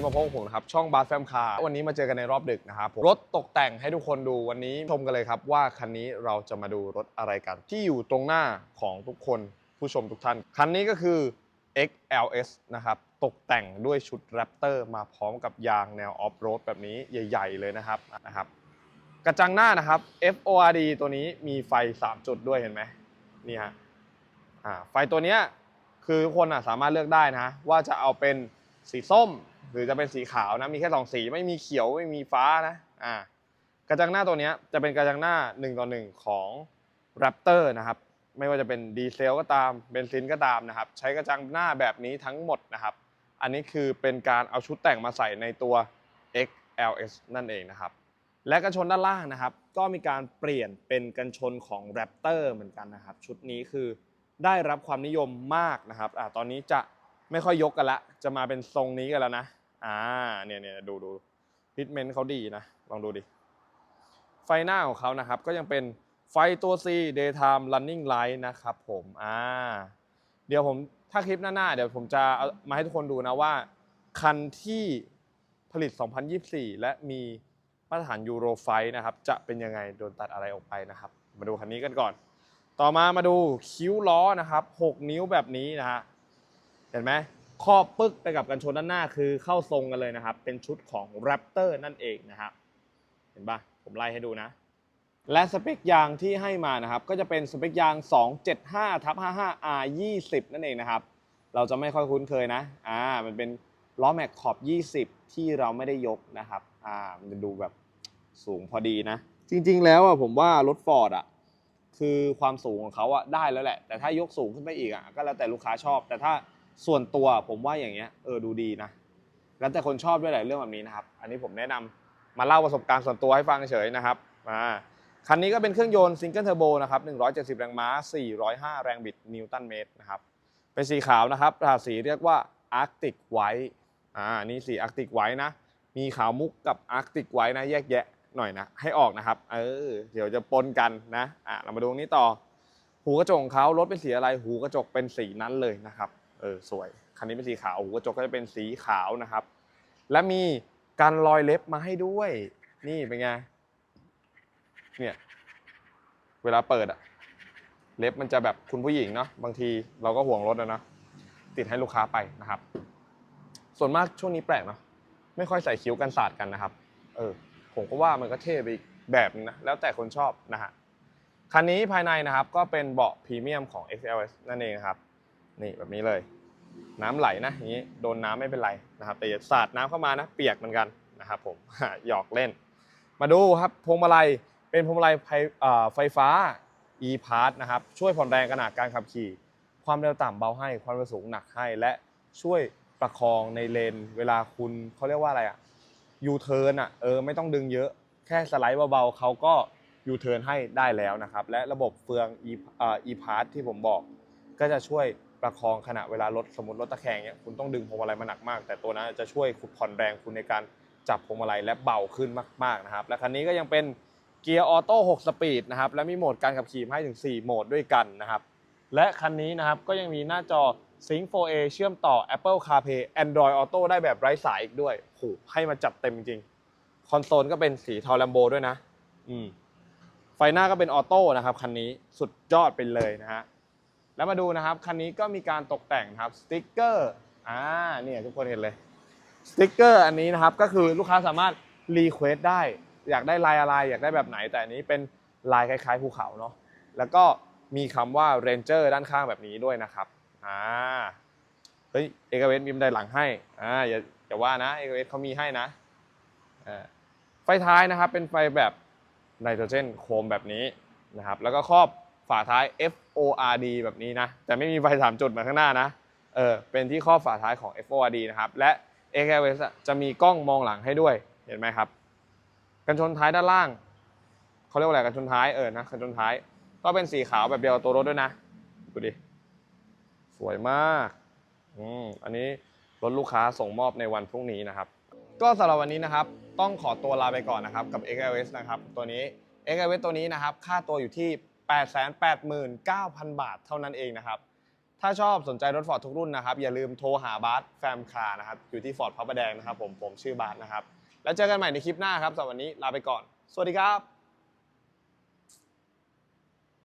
นี้มาพบกับผมนะครับ ช่องบาร์แฟมคาร์วันนี้มาเจอกันในรอบดึกนะครับผมรถตกแต่งให้ทุกคนดูวันนี้ชมกันเลยครับว่าคันนี้เราจะมาดูรถอะไรกัน ที่อยู่ตรงหน้าของทุกคนผู้ชมทุกท่าน คันนี้ก็คือ XLS นะครับ ตกแต่งด้วยชุด Raptor มาพร้อมกับยางแนวออฟโรดแบบนี้ใหญ่ ๆ เลยนะครับนะครับ กระจังหน้านะครับ FORD ตัวนี้มีไฟ 3 จุดด้วยเห็นไหมนี่ฮะอ่าไฟตัวเนี้ยคือทุกคนอะสามารถเลือกได้นะ ว่าจะเอาเป็นสีส้ม หรือจะเป็นสีขาวนะมีแค่สองสีไม่มีเขียวไม่มีฟ้านะอ่ากระจังหน้าตัวนี้จะเป็นกระจังหน้า1ต่อ1ของ Raptor นะครับไม่ว่าจะเป็นดีเซลก็ตามเบนซินก็ตามนะครับ ใช้กระจังหน้าแบบนี้ทั้งหมดนะครับ อันนี้คือเป็นการเอาชุดแต่งมาใส่ในตัว XLS นั่นเองนะครับ และกันชนด้านล่างนะครับ ก็มีการเปลี่ยนเป็นกันชนของ Raptor เหมือนกันนะครับ ชุดนี้คือได้รับความนิยมมากนะครับอ่าตอนนี้จะไม่ค่อยยกกันละ จะมาเป็นทรงนี้กันแล้วนะ อ่าเนี่ยเนี่ยดูดูพิทเมนต์เขาดีนะ ลองดูดิ ไฟหน้าของเขานะครับ ก็ยังเป็นไฟตัว C daytime running light นะครับผมอ่าเดี๋ยวผมถ้าคลิปหน้าๆเดี๋ยวผมจะามาให้ทุกคนดูนะว่า คันที่ผลิต 2024 และมีมาตรฐานยูโรไฟนะครับ จะเป็นยังไงโดนตัดอะไรออกไปนะครับ มาดูคันนี้กันก่อน ต่อมามาดูคิ้วล้อนะครับ 6 นิ้วแบบนี้นะฮะเห็นไหม ครอบปึกไปกับกันชนด้านหน้าคือเข้าทรงกันเลยนะครับ เป็นชุดของ Raptor นั่นเองนะครับเห็นปะผมไล่ให้ดูนะ และสเปคยางที่ให้มานะครับก็จะเป็นสเปคยาง 275ทับ 55 R 20 นั่นเองนะครับเราจะไม่ค่อยคุ้นเคยนะอ่ามันเป็นล้อแม็กขอบ 20 ที่เราไม่ได้ยกนะครับอ่ามันจะดูแบบสูงพอดีนะ จริงๆ แล้วอะผมว่ารถฟอร์ดอะคือความสูงของเขาอะได้แล้วแหละ แต่ถ้ายกสูงขึ้นไปอีกอะก็แล้วแต่ลูกค้าชอบแต่ถ้า ส่วนตัวผมว่าอย่างเงี้ยเออดูดีนะ แล้วแต่คนชอบด้วยแหละเรื่องแบบนี้นะครับ อันนี้ผมแนะนำมาเล่าประสบการณ์ส่วนตัวให้ฟังเฉยนะครับอ่าคันนี้ก็เป็นเครื่องยนต์ซิงเกิลเทอร์โบนะครับ170 แรงม้า 405 แรงบิดนิวตันเมตรนะครับ เป็นสีขาวนะครับราสีเรียกว่า Arctic White อ่า นี่สี Arctic White นะ มีขาวมุกกับ Arctic White นะ แยกแยะหน่อยนะ ให้ออกนะครับ เออ เดี๋ยวจะปนกันนะ อ่าเรามาดูนี้ต่อ หูกระจกของเขารถเป็นสีอะไร หูกระจกเป็นสีนั้นเลยนะครับ เออสวย คันนี้เป็นสีขาวหูกระจกก็จะเป็นสีขาวนะครับ และมีการรอยเล็บมาให้ด้วย นี่เป็นไง เนี่ย เวลาเปิดอะเล็บมันจะแบบคุณผู้หญิงเนาะ บางทีเราก็ห่วงรถอะเนาะติดให้ลูกค้าไปนะครับ ส่วนมากช่วงนี้แปลกเนาะ ไม่ค่อยใส่คิ้วกันศาสตร์กันนะครับ เออ ผมก็ว่ามันก็เท่ไปอีกแบบนึงนะแล้วแต่คนชอบนะฮะ คันนี้ภายในนะครับก็เป็นเบาะพรีเมียมของ XLS นั่นเองครับ นี่แบบนี้เลย น้ำไหลนะอย่างนี้โดนน้ำไม่เป็นไรนะครับ แต่สาดน้ำเข้ามานะ เปียกเหมือนกันนะครับผมหยอกเล่น มาดูครับพวงมาลัยเป็นพวงมาลัยไฟเอ่อไฟฟ้า e-pass นะครับช่วยผ่อนแรงขนาดการขับขี่ ความเร็วต่ำเบาให้ความเร็วสูงหนักให้และช่วยประคองในเลน เวลาคุณเขาเรียกว่าอะไรอะยูเทิร์นอะเออไม่ต้องดึงเยอะ แค่สไลด์เบาๆเขาก็ยูเทิร์นให้ได้แล้วนะครับ และระบบเฟือง e p a s s ที่ผมบอก ก็จะช่วย ประคองขณะเวลารถสมมติรถตะแคงเนี่ยคุณต้องดึงพวงมาลัยมาหนักมาก แต่ตัวนั้นจะช่วยขุดผ่อนแรงคุณในการจับพวงมาลัยและเบาขึ้นมากๆนะครับ และคันนี้ก็ยังเป็นเกียร์ออโต้6สปีดนะครับและมีโหมดการขับขี่ให้ถึง 4 โหมดด้วยกันนะครับและคันนี้นะครับก็ยังมีหน้าจอ Sync 4A เชื่อมต่อ Apple CarPlay Android Auto ได้แบบไร้สายอีกด้วยโหให้มาจัดเต็มจริงคอนโซลก็เป็นสีเทาแลมโบด้วยนะ อืมไฟหน้าก็เป็นออโต้นะครับคันนี้สุดยอดไปเลยนะฮะ แล้วมาดูนะครับคันนี้ก็มีการตกแต่งครับสติ๊กเกอร์อ่าเนี่ยทุกคนเห็นเลยสติ๊กเกอร์อันนี้นะครับก็คือลูกค้าสามารถรีเควสได้ อยากได้ลายอะไรอยากได้แบบไหนแต่อันนี้เป็นลายคล้ายๆภูเขาเนาะแล้วก็มีคำว่า Ranger ด้านข้างแบบนี้ด้วยนะครับอ่าเฮ้ยเอกเวสมีบันไดหลังให้อ่าอย่าอย่าว่านะเอกเวสเขามีให้นะอ่าไฟท้ายนะครับเป็นไฟแบบไนโตรเจนโครมแบบนี้นะครับแล้วก็ครอบ ฝาท้าย FORD แบบนี้นะ แต่ไม่มีไฟสามจุดเหมือนข้างหน้านะ เออ เป็นที่ครอบฝาท้ายของ FORD นะครับ และ AKS อะจะมีกล้องมองหลังให้ด้วย เห็นไหมครับ กันชนท้ายด้านล่าง เขาเรียกว่าอะไรกันชนท้าย เออ นะ กันชนท้าย ก็เป็นสีขาวแบบเดียวกับตัวรถด้วยนะ ดูดิ สวยมาก อืม อันนี้รถลูกค้าส่งมอบในวันพรุ่งนี้นะครับ ก็สำหรับวันนี้นะครับ ต้องขอตัวลาไปก่อนนะครับ กับ XLS นะครับ ตัวนี้ XLS ตัวนี้นะครับ ค่าตัวอยู่ที่ 889,000 บาทเท่านั้นเองนะครับ ถ้าชอบสนใจรถฟอร์ดทุกรุ่นนะครับ อย่าลืมโทรหาบาสแฟมคาร์นะครับ อยู่ที่ฟอร์ดพระประแดงนะครับผมผมชื่อบาสนะครับ แล้วเจอกันใหม่ในคลิปหน้าครับสำหรับวันนี้ลาไปก่อน สวัสดีครับ